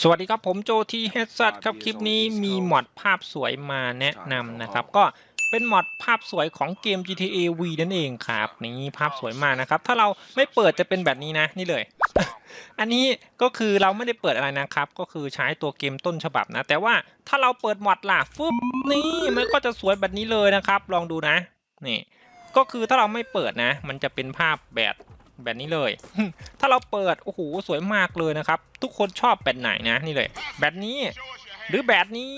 สวัสดีครับผมโจทีเฮดซัครับคลิปนี้มีมอดภาพสวยมาแนะนำนะครับ ก็เป็นมอดภาพสวยของเกม GTA V นั่นเองครับนี่ภาพสวยมากนะครับ ถ้าเราไม่เปิดจะเป็นแบบนี้นะนี่เลย อันนี้ก็คือเราไม่ได้เปิดอะไรนะครับ ก็คือใช้ตัวเกมต้นฉบับนะ แต่ว่าถ้าเราเปิดมอดล่ะฟึบนี่มันก็จะสวยแบบนี้เลยนะครับ ลองดูนะนี่ก็คือถ้าเราไม่เปิดนะ มันจะเป็นภาพแบบ แบบนี้เลย ถ้าเราเปิด โอ้โห สวยมากเลยนะครับ ทุกคนชอบแบบไหนนะนี่เลย แบบนี้ หรือแบบนี้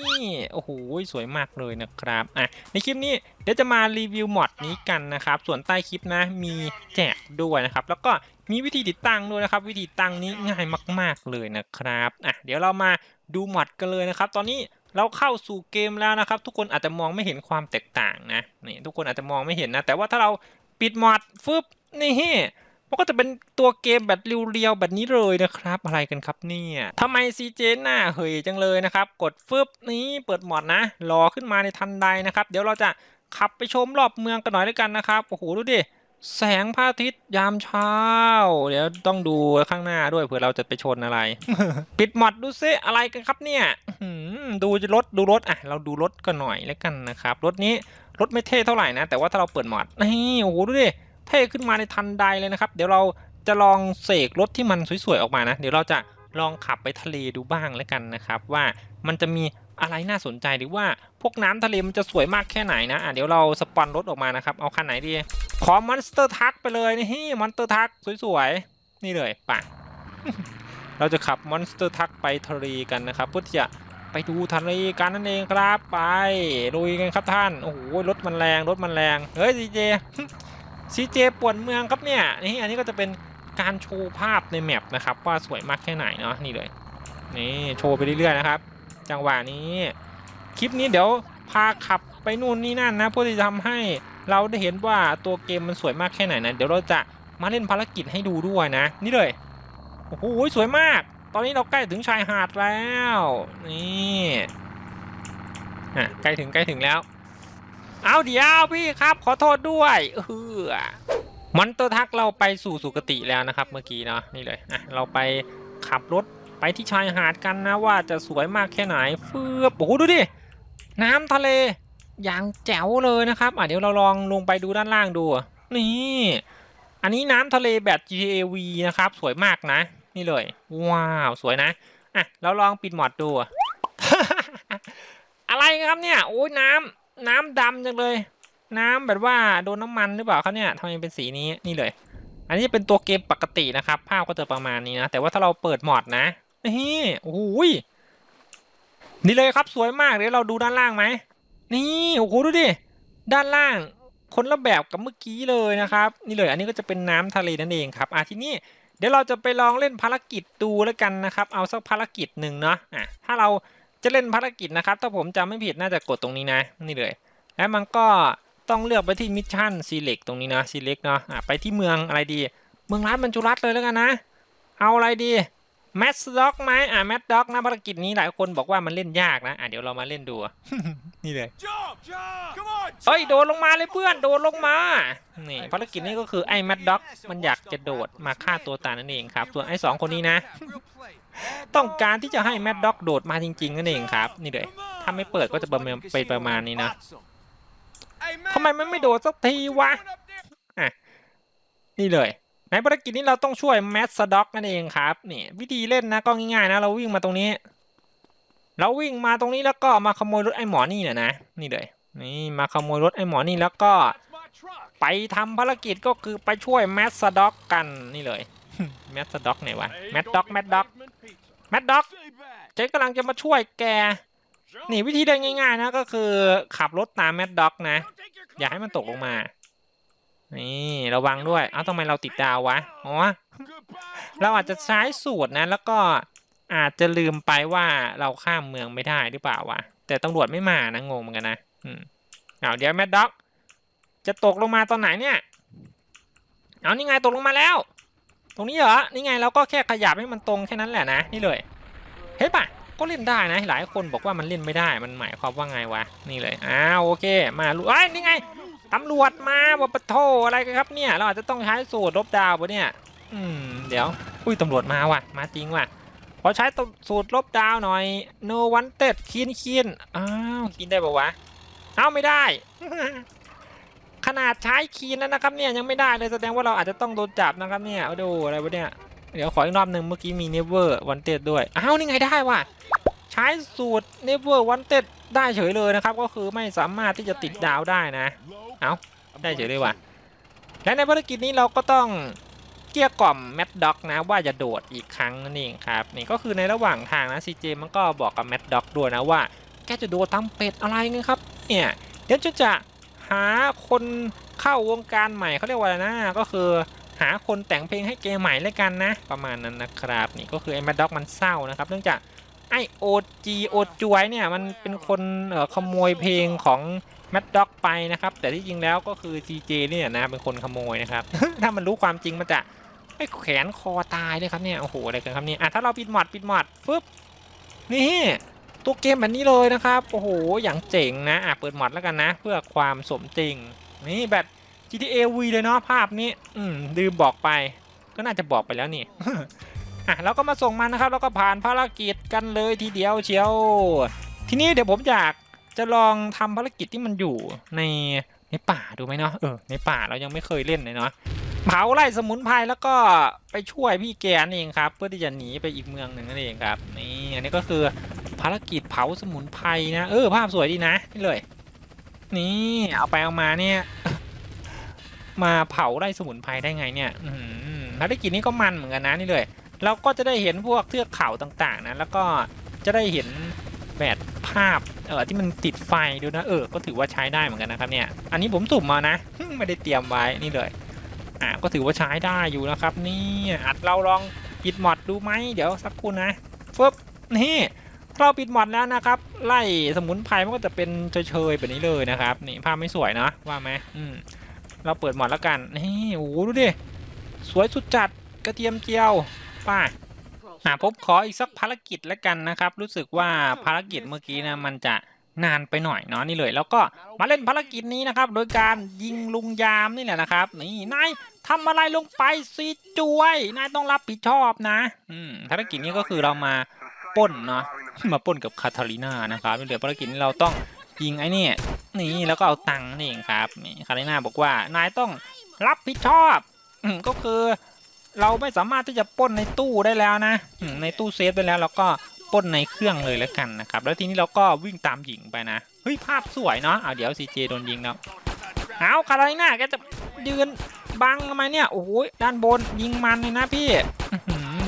โอ้โห สวยมากเลยนะครับ อะ ในคลิปนี้เดี๋ยวจะมารีวิวมอดนี้กันนะครับ ส่วนใต้คลิปนะ มีแจกด้วยนะครับ แล้วก็มีวิธีติดตั้งด้วยนะครับ วิธีตั้งนี้ง่ายมาก ๆเลยนะครับ อะ เดี๋ยวเรามาดูมอดกันเลยนะครับ ตอนนี้เราเข้าสู่เกมแล้วนะครับ ทุกคนอาจจะมองไม่เห็นความแตกต่างนะนี่ทุกคนอาจจะมองไม่เห็นนะ แต่ว่าถ้าเราปิดมอดฟึบนี่ มันก็จะเป็นตัวเกมแบบเรียวๆแบบนี้เลยนะครับ อะไรกันครับเนี่ยทำไมซีเจหน้าเหยจังเลยนะครับ กดฟึบนี้เปิดหมอดนะ รอขึ้นมาในทันใดนะครับ เดี๋ยวเราจะขับไปชมรอบเมืองกันหน่อยด้วยกันนะครับ โอ้โห ดูดิ แสงพระอาทิตย์ยามเช้า เดี๋ยวต้องดูข้างหน้าด้วยเผื่อเราจะไปชนอะไร ปิดหมอดดูซิอะไรกันครับเนี่ยอื้อหือดูรถดูรถอะ เราดูรถกันหน่อยแล้วกันนะครับ รถนี้รถไม่เท่เท่าไหร่นะ แต่ว่าถ้าเราเปิดหมอดนี่โอ้โหดูดิ เท่ขึ้นมาในทันใดเลยนะครับ เดี๋ยวเราจะลองเสกรถที่มันสวยๆออกมานะ เดี๋ยวเราจะลองขับไปทะเลดูบ้างแล้วกันนะครับ ว่ามันจะมีอะไรน่าสนใจหรือว่าพวกน้ำทะเลมันจะสวยมากแค่ไหนนะอะเดี๋ยวเราสปอนรถออกมานะครับ เอาคันไหนดี ขอมอนสเตอร์ทักไปเลยนี่มอนสเตอร์ทักสวยๆ นี่เลยป่ะเราจะขับมอนสเตอร์ทักไปทะเลกันนะครับเพื่อที่จะไปดูทะเลกันนั่นเองครับไปลุยกันครับท่าน โอ้โหรถมันแรงรถมันแรง เฮ้ยดีเจ ซีเจป่วนเมืองครับเนี่ยนี่อันนี้ก็จะเป็นการโชว์ภาพในแมปนะครับว่าสวยมากแค่ไหนเนาะนี่เลยนี่โชว์ไปเรื่อยๆนะครับ จังหวะนี้คลิปนี้เดี๋ยวพาขับไปนู่นนี่นั่นนะเพื่อที่จะทำให้เราได้เห็นว่าตัวเกมมันสวยมากแค่ไหนนะเดี๋ยวเราจะมาเล่นภารกิจให้ดูด้วยนะ นี่เลยโอ้โหสวยมาก ตอนนี้เราใกล้ถึงชายหาดแล้วนี่อะใกล้ถึงใกล้ถึงแล้ว เอาเดี๋ยวพี่ครับ ขอโทษด้วยเออมอนเตอร์ทักเราไปสู่สุคติแล้วนะครับ เมื่อกี้เนาะนี่เลยอะเราไปขับรถไปที่ชายหาดกันนะว่าจะสวยมากแค่ไหนเฟืบโอ้โหดูดิน้ำทะเลอย่างแจ๋วเลยนะครับอะเดี๋ยวเราลองลงไปดูด้านล่างดู นี่ อันนี้น้ำทะเลแบบ G A V นะครับ สวยมากนะ นี่เลย ว้าวสวยนะอะเราลองปิดหมอดดู อะไรครับเนี่ย โอ้ยน้ำ น้ำดำจังเลย น้ำแบบว่าโดนน้ำมันหรือเปล่าครับเนี่ยทำไมเป็นสีนี้นี่เลย อันนี้เป็นตัวเกมปกตินะครับ ภาพก็จะประมาณนี้นะ แต่ว่าถ้าเราเปิดมอดนะนี่โอ้ยนี่เลยครับสวยมากเดี๋ยวเราดูด้านล่างไหมนี่โอ้โหดูดิด้านล่างคนละแบบกับเมื่อกี้เลยนะครับ นี่เลยอันนี้ก็จะเป็นน้ำทะเลนั่นเองครับอะทีนี้เดี๋ยวเราจะไปลองเล่นภารกิจดูแล้วกันนะครับ เอาสักภารกิจหนึ่งเนาะอะถ้าเรา จะเล่นภารกิจนะครับ ถ้าผมจำไม่ผิดน่าจะกดตรงนี้นะนี่เลย แล้วมันก็ต้องเลือกไปที่มิชชั่น select ตรงนี้นะ select เนาะอะไปที่เมืองอะไรดี เมืองรัฐบรรจุรัฐเลยแล้วกันนะ เอาอะไรดีแมสด็อกไหมอะแมสด็อกนะภารกิจนี้หลายคนบอกว่ามันเล่นยากนะ อะเดี๋ยวเรามาเล่นดู นี่เลย Jump! Jump! Come on! เอ้ยโดดลงมาเลยเพื่อนโดดลงมา นี่ภารกิจนี้ก็คือไอ้แมดด็อกมันอยากจะโดดมาฆ่าตัวตายนั่นเองครับ ส่วนไอ้สองคนนี้นะ ต้องการที่จะให้แมดด็อกโดดมาจริงๆนั่นเองครับ นี่เลยถ้าไม่เปิดก็จะประมาณเป็นประมาณนี้นะทำไมมันไม่โดดสักทีวะนี่เลย ในภารกิจนี้เราต้องช่วยแมดสด็อกนั่นเองครับนี่วิธีเล่นนะก็ง่ายๆนะ เราวิ่งมาตรงนี้ เราวิ่งมาตรงนี้แล้วก็มาขโมยรถไอ้หมอนี่เนี่ยนะนี่เลยนี่มาขโมยรถไอ้หมอนี่แล้วก็ไปทำภารกิจก็คือไปช่วยแมสด็อกกันนี่เลย แมสด็อกไหนวะแมสด็อกแมสด็อกแมสด็อกเจ๊กำลังจะมาช่วยแกนี่วิธีเดินง่ายๆนะก็คือขับรถตามแมสด็อกนะ อย่าให้มันตกลงมา นี่ระวังด้วย เอ้าทำไมเราติดดาววะ อ๋อ เราอาจจะใช้สูตรนะ แล้วก็อาจจะลืมไปว่าเราข้ามเมืองไม่ได้หรือเปล่าวะ แต่ตำรวจไม่มานะงงเหมือนกันนะอืมเอาเดี๋ยวแมดด็อก จะตกลงมาตอนไหนเนี่ย เอานี่ไงตกลงมาแล้ว ตรงนี้เหรอ นี่ไงเราก็แค่ขยับให้มันตรงแค่นั้นแหละนะ นี่เลย เฮ้ยปะก็เล่นได้นะ หลายคนบอกว่ามันเล่นไม่ได้ มันหมายความว่าไงวะ นี่เลย อ้าวโอเค มาลุไอ้นี่ไงตำรวจมาว่าปะโทอะไรกันครับเนี่ย เราอาจจะต้องใช้สูตรลบดาวปะเนี่ย อืม เดี๋ยว อุ้ยตำรวจมาว่ะ มาจริงว่ะพอใช้ตสูตรลบดาวหน่อย no wanted คีนคีนอ้าวคีนได้ปะวะ เอ้าไม่ได้ ขนาดใช้คีนแล้วนะครับเนี่ยยังไม่ได้เลยแสดงว่าเราอาจจะต้องโดนจับนะครับเนี่ยเอาดูอะไรวะเนี่ยเดี๋ยวขออีกรอบหนึ่งเมื่อกี้มี never wanted ด้วยอ้าวนี่ไงได้ว่ะใช้สูตร never wanted ได้เฉยเลยนะครับ ก็คือไม่สามารถที่จะติดดาวได้นะเอาได้เฉยเลยว่ะและในภารกิจนี้เราก็ต้องเกลี้ยกล่อมแมดด็อกนะว่าจะโดดอีกครั้งนั่นเองครับนี่ก็คือในระหว่างทางนะซีเจมันก็บอกกับแมดด็อกด้วยนะว่าแกจะโดดทำเป็ดอะไรเงี้ยครับเนี่ยเดี๋ยวจะ หาคนเข้าวงการใหม่เขาเรียกว่าอะไรนะ ก็คือหาคนแต่งเพลงให้เกมใหม่เลยกันนะ ประมาณนั้นนะครับนี่ก็คือไอ้แมดด็อกมันเศร้านะครับเนื่องจากไอโอจีโอจวยเนี่ยมันเป็นคนเอ่อขโมยเพลงของแมดด็อกไปนะครับ แต่ที่จริงแล้วก็คือ CJ เนี่ยนะเป็นคนขโมยนะครับ ถ้ามันรู้ความจริงมันจะไม่แขนคอตายเลยครับเนี่ยโอ้โหอะไรกันครับเนี่ยอะถ้าเราปิดหมอดปิดหมอดฟึบนี่ ตัวเกมแบบนี้เลยนะครับ โอ้โห อย่างเจ๋งนะอะเปิดหมอดแล้วกันนะ เพื่อความสมจริง นี่แบบ GTA V เลยเนาะภาพนี้ อืมลืมบอกไป ก็น่าจะบอกไปแล้วนี่อะเราก็มาส่งมันนะครับ แล้วก็ผ่านภารกิจกันเลยทีเดียวเชียว ทีนี้เดี๋ยวผมอยากจะลองทำภารกิจที่มันอยู่ในในป่าดูไหมเนาะ เออ ในป่าเรายังไม่เคยเล่นเลยเนาะเผาไล่สมุนไพรแล้วก็ไปช่วยพี่แกนั่เองครับ เพื่อที่จะหนีไปอีกเมืองหนึ่งนั่นเองครับ นี่ อันนี้ก็คือารกิจเผาสมุนไพรนะ เออภาพสวยดีนะนี่เลย นี่เอาไปเอามาเนี่ย มาเผาไล่สมุนไพรได้ไงเนี่ยอืมภารกิจนี้ก็มันเหมือนกันนะนี่เลย เราก็จะได้เห็นพวกเทือกเขาต่างๆนะแล้วก็จะได้เห็นแบบภาพเออที่มันติดไฟดูนะเออก็ถือว่าใช้ได้เหมือนกันนะครับเนี่ย อันนี้ผมสุ่มมานะไม่ได้เตรียมไว้นี่เลยอ่าก็ถือว่าใช้ได้อยู่นะครับ นี่อัดเราลองปิดมอดดูไหมเดี๋ยวสักครู่นะฟึบนี่ เราปิดมอดแล้วนะครับ ไล่สมุนไพรมันก็จะเป็นเฉยๆแบบนี้เลยนะครับ นี่ภาพไม่สวยนะว่าไหมอืมเราเปิดมอดแล้วกันนี่โอ้โหดูดิสวยสุดจัดกระเทียมเจียวป้าอะผมขออีกสักภารกิจแล้วกันนะครับ รู้สึกว่าภารกิจเมื่อกี้นะมันจะนานไปหน่อยเนาะนี่เลย แล้วก็มาเล่นภารกิจนี้นะครับ โดยการยิงลุงยามนี่แหละนะครับ นี่นายทำอะไรลงไปสิจวยนายต้องรับผิดชอบนะ อืมภารกิจนี้ก็คือเรามาป้นเนาะ มาป้นกับคาทาลิน่านะครับเหลือภารกิจนี้เราต้องยิงไอ้นี่นี่แล้วก็เอาตังค์นี่เองครับคาทาลิน่าบอกว่านายต้องรับผิดชอบอก็คือเราไม่สามารถที่จะป้นในตู้ได้แล้วนะ ในตู้เซฟไปแล้วเราก็ป้นในเครื่องเลยแล้วกันนะครับ แล้วทีนี้เราก็วิ่งตามหญิงไปนะเฮ้ยภาพสวยเนาะเอาเดี๋ยวซีเจโดนยิงแล้วเอาคาร์ไลน่าแกจะยืนบังทำไมเนี่ยโอ้โหด้านบนยิงมันเลยนะพี่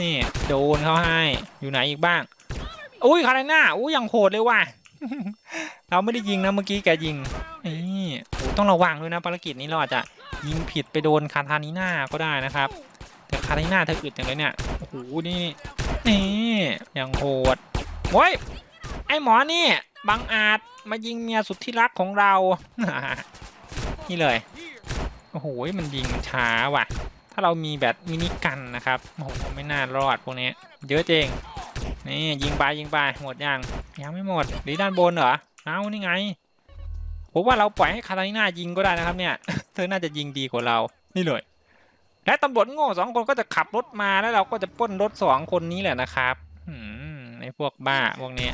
นี่โดนเขาให้อยู่ไหนอีกบ้าง อุ้ยคาร์น่าอุ้ยอย่างโหดเลยว่ะ เราไม่ได้ยิงนะเมื่อกี้แกยิง นี่โอ้ต้องระวังด้วยนะภารกิจนี้เราอาจจะยิงผิดไปโดนคาทานิน่าก็ได้นะครับ แต่คาริน่าเธออึดอย่างเลยเนี่ย โอ้โห นี่ นี่อย่างโหดโว้ย ไอหมอนี่บังอาจมายิงเมียสุดที่รักของเรา นี่เลย โอ้โห มันยิงช้าว่ะ ถ้าเรามีแบบมินิกันนะครับ โอ้โห ไม่น่ารอดพวกนี้ เยอะจริง นี่ยิงไปยิงไปหมดยังยังไม่หมดหรือด้านบนเหรอเอานี่ไงผมว่าเราปล่อยให้คาริน่ายิงก็ได้นะครับเนี่ย เธอน่าจะยิงดีกว่าเรา นี่เลย และตำรวจโง่สองคนก็จะขับรถมาแล้วเราก็จะป้นรถสองคนนี้แหละนะครับอืมไอพวกบ้าพวกนี้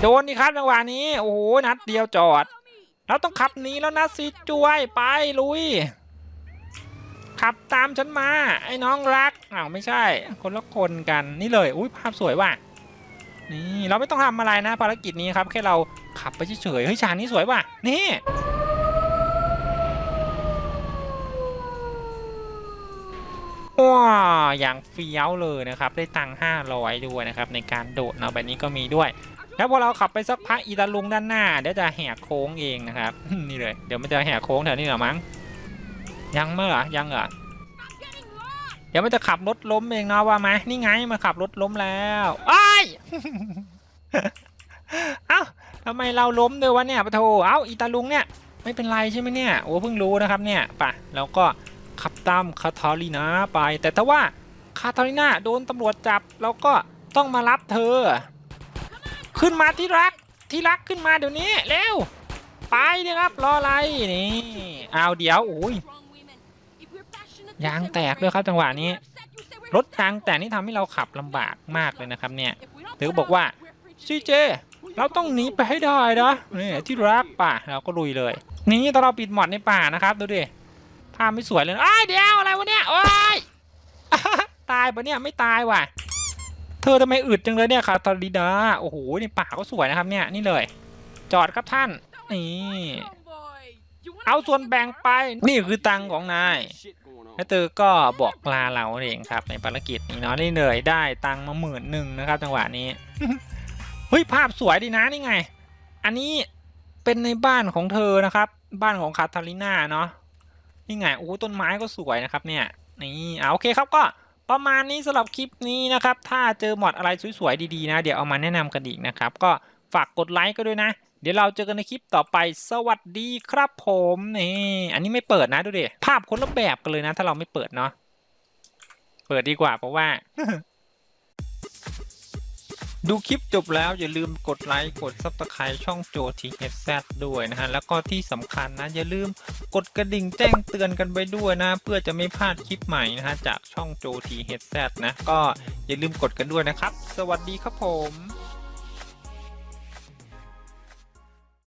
โดนนี่ครับจังหวะนี้ โอ้โหนัดเดียวจอด เราต้องขับหนีแล้วนะสิจวยไปลุย ขับตามฉันมา ไอ้น้องรักอ้าวไม่ใช่ คนละคนกันนี่เลย อุ้ยภาพสวยว่ะ นี่เราไม่ต้องทำอะไรนะภารกิจนี้ครับ แค่เราขับไปเฉยๆเฮ้ยฉากนี้สวยว่ะนี่ว้าอย่างเฟี้ยวเลยนะครับ ได้ตังค์500 ด้วยนะครับ ในการโดดเนาะแบบนี้ก็มีด้วย แล้วพอเราขับไปสักพักอีตาลุงด้านหน้าเดี๋ยวจะแหกโค้งเองนะครับ นี่เลย เดี๋ยวมันจะแหกโค้งแถวนี้หรอมั้งยังเมื่อยังเหรอ เดี๋ยวมันจะขับรถล้มเองเนาะว่าไหมนี่ไงมันขับรถล้มแล้วอ้ายเอ้าทำไมเราล้มด้วยวะเนี่ยปะโถเอ้าอีตาลุงเนี่ยไม่เป็นไรใช่ไหมเนี่ยโอ้เพิ่งรู้นะครับเนี่ยป่ะแล้วก็ขับตามคาทาลินาไป แต่ถ้าว่าคาทาลินาโดนตำรวจจับแล้วก็ต้องมารับเธอ ขึ้นมาที่รักที่รักขึ้นมาเดี๋ยวนี้เร็วไปเลยครับรออะไรนี่เอาเดี๋ยวโอ้ย ยางแตกด้วยครับจังหวะนี้ รถยางแต่นี่ทำให้เราขับลำบากมากเลยนะครับเนี่ยเธอบอกว่าซีเจเราต้องหนีไปให้ได้นะนี่ที่รักป่ะเราก็ลุยเลย นี่ตอนเราปิดหมอดในป่านะครับดูดิภาพไม่สวยเลยอ้ายเดี๋ยวอะไรวะเนี่ยโอ้ยตายปะเนี่ยไม่ตายว่ะ เธอทำไมอึดจังเลยเนี่ยคาตาลิดาโอ้โหในป่าก็สวยนะครับเนี่ยนี่เลย จอดครับท่านนี่เอาส่วนแบ่งไปนี่คือตังของนาย แล้วเธอก็บอกลาเราเองครับในภารกิจนี้เนาะนี่เลยได้ตังมาหมื่นหนึ่งนะครับ จังหวะนี้เฮ้ยภาพสวยดีนะนี่ไง อันนี้เป็นในบ้านของเธอนะครับ บ้านของคาทาลิน่าเนาะนี่ไงโอ้ต้นไม้ก็สวยนะครับเนี่ยนี่อ่าโอเคครับก็ประมาณนี้สำหรับคลิปนี้นะครับ ถ้าเจอหมอดอะไรสวยๆดีๆนะ เดี๋ยวเอามาแนะนำกันอีกนะครับ ก็ฝากกดไลค์ก็ด้วยนะ เดี๋ยวเราเจอกันในคลิปต่อไป สวัสดีครับผมนี่อันนี้ไม่เปิดนะดูดิภาพคนละแบบกันเลยนะ ถ้าเราไม่เปิดเนาะเปิดดีกว่าเพราะว่า ดูคลิปจบแล้วอย่าลืมกดไลค์กด Subscribe ช่องโจทีเฮดแซด้วยนะฮะ แล้วก็ที่สำคัญนะ อย่าลืมกดกระดิ่งแจ้งเตือนกันไปด้วยนะ เพื่อจะไม่พลาดคลิปใหม่นะฮะ จากช่องโจทีเฮดแซนะ ก็อย่าลืมกดกันด้วยนะครับ สวัสดีครับผม